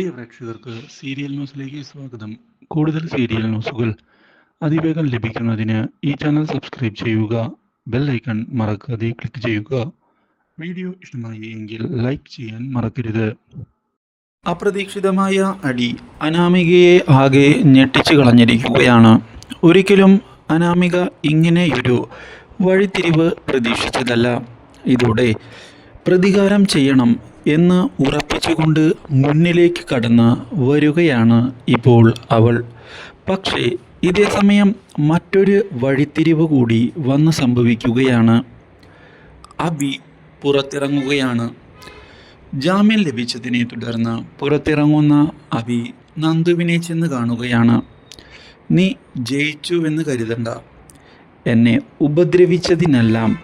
പ്രിയ പ്രേക്ഷകർക്ക് സീരിയൽ ന്യൂസിലേക്ക് സ്വാഗതം. കൂടുതൽ സീരിയൽ ന്യൂസുകൾ അതിവേഗം ലഭിക്കുന്നതിന് ഈ ചാനൽ സബ്സ്ക്രൈബ് ചെയ്യുക ബെൽ ഐക്കൺ മറക്കാതെ ക്ലിക്ക് ചെയ്യുക. വീഡിയോ ഇഷ്ടമായി എങ്കിൽ ലൈക്ക് ചെയ്യാൻ മറക്കരുത്. അപ്രതീക്ഷിതമായ അടി അനാമികയെ ആകെ ഞെട്ടിച്ചു കളഞ്ഞിരിക്കുകയാണ്. ഒരിക്കലും അനാമിക ഇങ്ങനെയൊരു വഴിത്തിരിവ് പ്രതീക്ഷിച്ചതല്ല. ഇതോടെ പ്രതികാരം ചെയ്യണം എന്ന് ഉറപ്പിച്ചുകൊണ്ട് മുന്നിലേക്ക് കടന്ന് വരികയാണ് ഇപ്പോൾ അവൾ. പക്ഷേ ഇതേ സമയം മറ്റൊരു വഴിത്തിരിവ് കൂടി വന്ന് സംഭവിക്കുകയാണ്. അബി പുറത്തിറങ്ങുകയാണ്. ജാമ്യം ലഭിച്ചതിനെ തുടർന്ന് പുറത്തിറങ്ങുന്ന അബി നന്ദുവിനെ ചെന്ന് കാണുകയാണ്. നീ ജയിച്ചുവെന്ന് കരുതണ്ട. എന്നെ ഉപദ്രവിച്ചതിനെല്ലാം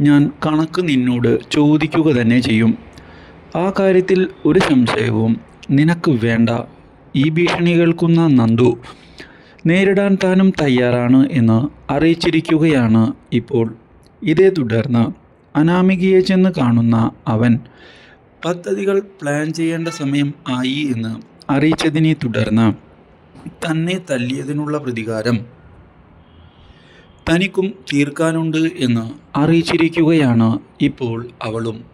ഞാൻ കണക്ക് നിന്നോട് ചോദിക്കുക തന്നെ ചെയ്യും. ആ കാര്യത്തിൽ ഒരു സംശയവും നിനക്ക് വേണ്ട. ഈ ഭീഷണി കേൾക്കുന്ന നന്ദു നേരിടാൻ താനും തയ്യാറാണ് എന്ന് അറിയിച്ചിരിക്കുകയാണ് ഇപ്പോൾ. ഇതേ തുടർന്ന് അനാമികയെ ചെന്ന് കാണുന്ന അവൻ പദ്ധതികൾ പ്ലാൻ ചെയ്യേണ്ട സമയം ആയി എന്ന് അറിയിച്ചതിനെ തുടർന്ന് തന്നെ തല്ലിയതിനുള്ള പ്രതികാരം തനിക്കും തീർക്കാനുണ്ട് എന്ന് അറിയിച്ചിരിക്കുകയാണ് ഇപ്പോൾ അവളും.